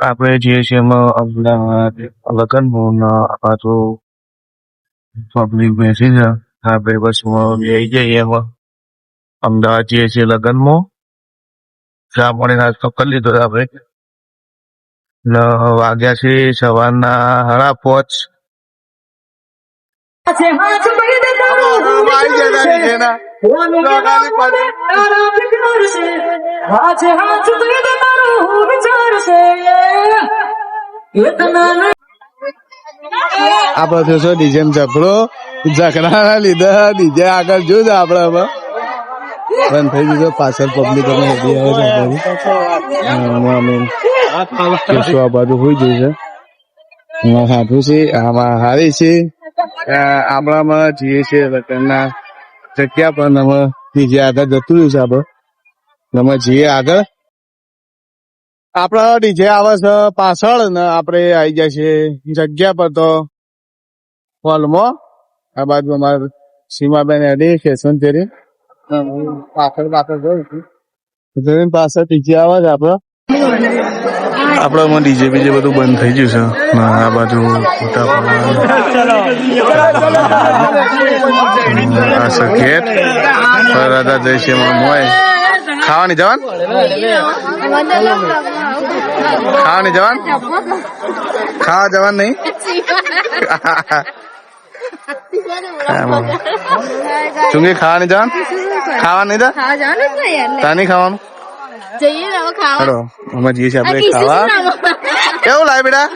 આપણે જે છે એમાં અમદાવાદ લગનમોહન આ તો પબ્લિક બેસી છે. આપણે બસમાં લઈ જઈએ એમાં. અમદાવાદ જઈએ છીએ લગનમાં. ચા નાસ્તો કરી લીધો આપણે. વાગ્યા છે સવારના સાડા પાંચ. આપડે તો શું ડીજે ઝઘડો. ઝઘડાના લીધે ડીજે આગળ જોયું આપડે હવે. બંધ થઈ ગયું પાછળ પબ્લિક અમે હેડી છે આ બાજુ. હોઈ જઈ છે. આમાં છે. હારી છે. આપણામાં જઈએ છીએ લગ્નના જગ્યા પર અમે ડીજે આગળ જતું રહ્યું છે આપડે અમે જઈએ આગળ. આપડા ડીજે આવે છે પાછળ ને આપડે આવી જાય છે જગ્યા પર તો હોલમાં. આ બાજુ અમારે સીમાબેન એડી ખેસન તેરી પાછળ પાછળ જોયું. પાછળ ડીજે આવે છે આપડે આપણામાં ડીજે બીજે બધું બંધ થઈ ગયું છે. આ બાજુ મોટા આ સકેટ રાધા જય છે એમાં મોય. ખાવાની જવાન? ખાવાની જવાન? ખાવા જવાન નહીં? ચુંગી ખાવાની જવાન? ખાવા નહીં તા? નહીં ખાવાનું? જઈએ ને હવે હેલો અમે જઈએ છીએ આપણે ખાવા. કેવું લાય બેટા?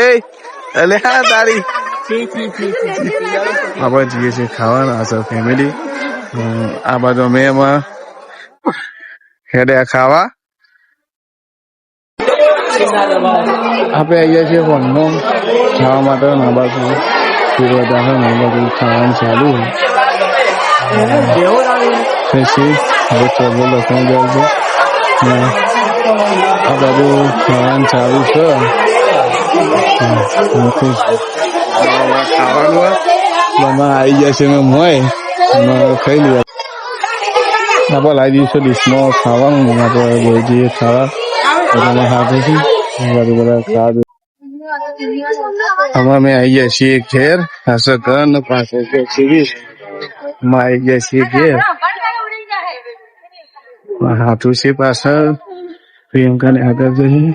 એ અલે હા તારી. આપણે જઈએ છીએ ખાવાના આ ફેમિલી આ બાજુ અમે એમાં હેડે ખાવા. આપણે આવી છીએ હોલમાં ખાવા માટે ને બાજુ બાજુ ખાવાનું ચાલુ પછી હવે ચોગો લખવા જાય છે. આ બાજુ ખાવાનું ચાલુ છે. ખાવાનું આવી જશે એમાં મોય ખાઈ લઈએ આપણે લાવી દઈશું ડીશમાં ખાવાનું. આપણે બોલ ખાવા. એટલે હાથે છે. બધા બધા ખાવા અમે અમે આવી ગયા છીએ ઘેર. હશે ઘર ને પાસે છે સીવી અમે આવી ગયા છીએ ઘેર. હાથું છે પાછળ. પ્રિયંકા ને આગળ જઈ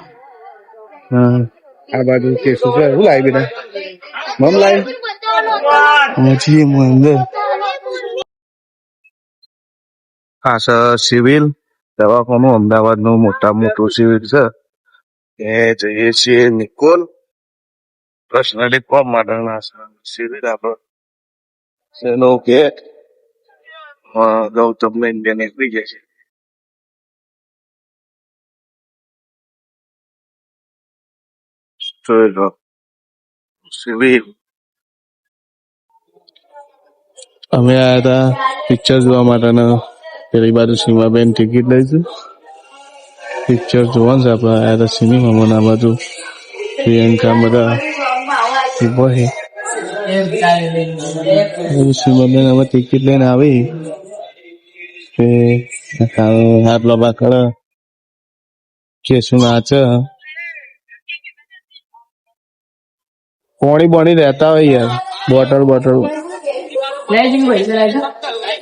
આ બાજુ કેસુ છે? એવું લાવી બેટા? મમ લાવી? હું અંદર. હા સિવિલ. દવાખાનું અમદાવાદનું મોટા મોટું સિવિલ છે. એ જઈએ છીએ નિકોલ. પર્સનલી કોમ માટેના સિવિલ આપણે એનો ગેટ ગૌતમ ને ઇન્ડિયન નીકળી જાય છે. જોઈ સિવિલ અમે આયા હતા પિક્ચર જોવા માટેના. પેલી બાજુ સીમાબેન ટિકિટ લઈશું પિક્ચર જોવાનું છે આપણે આયા સિનેમામાં, આ બાજુ પ્રિયંકા બધા ઊભો છે. સીમાબેન હવે ટિકિટ લઈને આવી. કે હાથ લોબા કરે શું નાચે પોણી બોણી રહેતા હોય યાર. Bottle bottle. આપણે આવી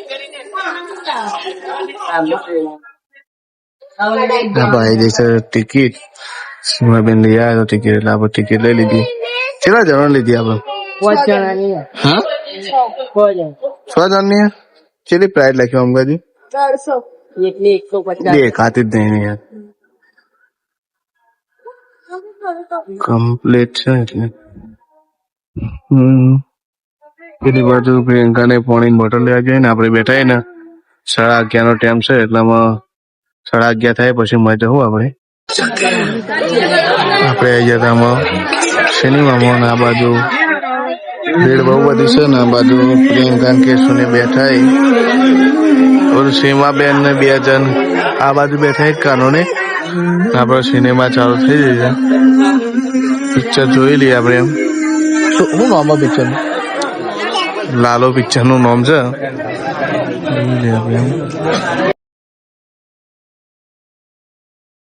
જઈ છે ટિકિટ સીમાબેન લઈ આવ્યા તો ટિકિટ એટલે આપણે ટિકિટ લઈ લીધી. કેટલા જણ લીધી આપણે? હા? છ જણની કેટલી પ્રાઇસ લખ્યો અંબાજી? દેખાતી જ નહીં યાર. કમ્પ્લીટ છે એટલે. હમ. પેલી બાજુ પ્રિયંકા ને પાણી બોટલ લેવા જોઈએ ને આપણે બેઠા ને. સાડા અગિયાર નો ટાઈમ છે એટલામાં સાડા અગિયાર થાય પછી મજા હું આપણે? આપણે આવી ગયા આમાં સિનેમામાં આ બાજુ ભીડ બહુ બધી છે ને આ બાજુ પ્રિયંકા ને બેઠાય ને બેઠા ઓલું સીમાબેન ને બે જણ આ બાજુ બેઠા એક કાનૂને. આપડે સિનેમા ચાલુ થઈ જાય છે. પિક્ચર જોઈ લઈએ આપણે એમ. શું નામ પિક્ચર લાલો પિક્ચરનું નામ છે. જોઈ લઈએ આપણે એમ